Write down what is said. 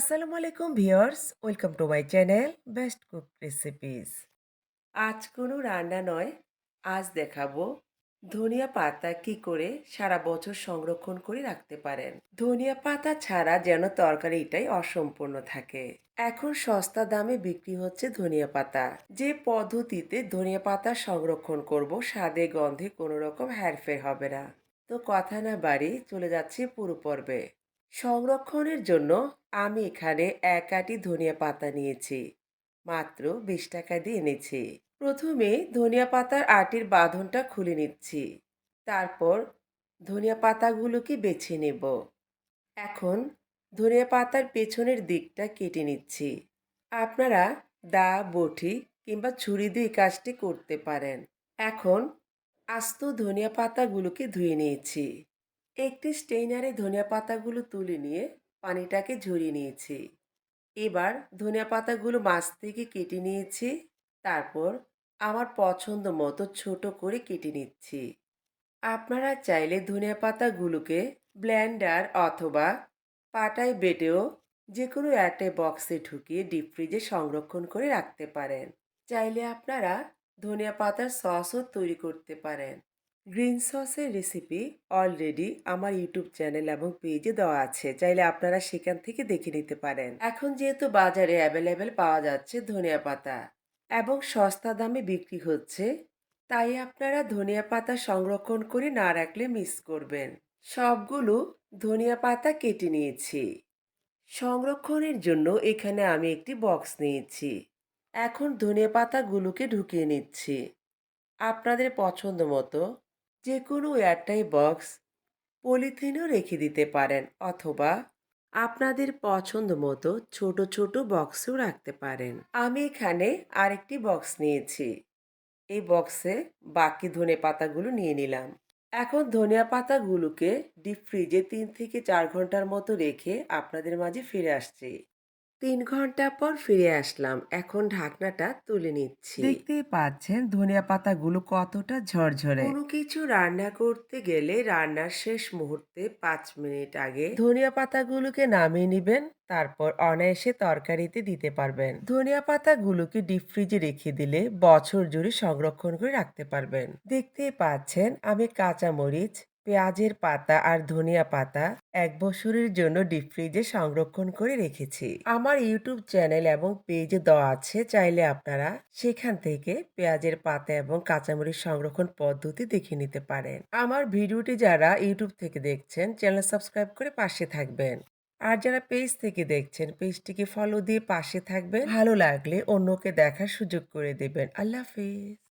আসসালামু আলাইকুম viewers welcome to my channel best cook recipes. আজ কোনো রান্না নয়, আজ দেখাবো ধনিয়া পাতা কি করে সারা বছর সংরক্ষণ করে রাখতে পারেন। ধনিয়া পাতা ছাড়া যেন তরকারিটাই অসম্পূর্ণ থাকে। এখন সস্তা দামে বিক্রি হচ্ছে ধনিয়া পাতা। যে পদ্ধতিতে ধনিয়া পাতা সংরক্ষণ করব, স্বাদে, গন্ধে কোনো রকম হেরফের হবে না। তো কথা না বাড়ি চলে যাচ্ছে পুরো পর্বে। সংরক্ষণের জন্য আমি এখানে এক আটি ধনিয়া পাতা নিয়েছি। মাত্র বিশ টাকা দিয়ে এনেছি। প্রথমে ধনিয়া পাতার আটির বাঁধনটা খুলে নিচ্ছি। তারপর ধনিয়া পাতাগুলোকে বেছে নেব। এখন ধনিয়া পাতার পেছনের দিকটা কেটে নিচ্ছি। আপনারা দা, বটি কিংবা ছুরি দিয়ে কাজটি করতে পারেন। এখন আস্ত ধনিয়া পাতাগুলোকে ধুয়ে নিয়েছি। একটি স্টেইনারে ধনিয়া পাতাগুলো তুলে নিয়ে পানিটাকে ঝরিয়ে নিয়েছি। এবার ধনিয়া পাতাগুলো মাছ থেকে কেটে নিয়েছি। তারপর আমার পছন্দ মতো ছোট করে কেটে নিচ্ছি। আপনারা চাইলে ধনিয়া পাতাগুলোকে ব্লেন্ডার অথবা পাটায় বেটেও যে কোনো একটা বক্সে ঢুকিয়ে ডিপ ফ্রিজে সংরক্ষণ করে রাখতে পারেন। চাইলে আপনারা ধনিয়া পাতার সসও তৈরি করতে পারেন। গ্রিন সসের রেসিপি অলরেডি আমার ইউটিউব চ্যানেল এবং পেজে দেওয়া আছে। চাইলে আপনারা সেখান থেকে দেখে নিতে পারেন। এখন যেহেতু বাজারে অ্যাভেলেবেল পাওয়া যাচ্ছে ধনিয়া পাতা এবং সস্তা দামে বিক্রি হচ্ছে, তাই আপনারা ধনিয়া পাতা সংরক্ষণ করে না রাখলে মিস করবেন। সবগুলো ধনিয়া পাতা কেটে নিয়েছি। সংরক্ষণের জন্য এখানে আমি একটি বক্স নিয়েছি। এখন ধনিয়া পাতাগুলোকে ঢুকিয়ে নিচ্ছি। আপনাদের পছন্দ মতো যে কোনো এয়ারটাই বক্স পলিথিনও রেখে দিতে পারেন অথবা আপনাদের পছন্দ মতো ছোট ছোট বক্সও রাখতে পারেন। আমি এখানে আরেকটি বক্স নিয়েছি। এই বক্সে বাকি ধনে পাতাগুলো নিয়ে নিলাম। এখন ধনিয়া পাতাগুলোকে ডিপ ফ্রিজে তিন থেকে চার ঘণ্টার মতো রেখে আপনাদের মাঝে ফিরে আসছি। তিন ঘণ্টা পর ফিরে আসলাম। এখন ঢাকনাটা তুলে নিচ্ছি। দেখতেই পাচ্ছেন ধনিয়া পাতাগুলো কতটা ঝরঝরে। কোনো কিছু রান্না করতে গেলে রান্নার শেষ মুহূর্তে পাঁচ মিনিট আগে ধনিয়া পাতাগুলোকে নামিয়ে নেবেন তারপর অনায়াসে তরকারিতে দিতে পারবেন। ধনিয়া পাতাগুলোকে ডিপ ফ্রিজে রেখে দিলে বছর জুড়ে সংরক্ষণ করে রাখতে পারবেন। দেখতেই পাচ্ছেন আমি কাঁচা মরিচ পেঁয়াজের পাতা আর ধনিয়া পাতা এক বছরের জন্য ডিপ ফ্রিজে সংরক্ষণ করে রেখেছি। আমার ইউটিউব চ্যানেল এবং পেজে দেওয়া আছে, চাইলে আপনারা সেখান থেকে পেঁয়াজের পাতা এবং কাঁচামরিচ সংরক্ষণ পদ্ধতি দেখে নিতে পারেন। আমার ভিডিওটি যারা ইউটিউব থেকে দেখছেন, চ্যানেল সাবস্ক্রাইব করে পাশে থাকবেন। আর যারা পেজ থেকে দেখছেন, পেজটিকে ফলো দিয়ে পাশে থাকবেন। ভালো লাগলে অন্যকে দেখার সুযোগ করে দেবেন। আল্লাহ হাফিজ।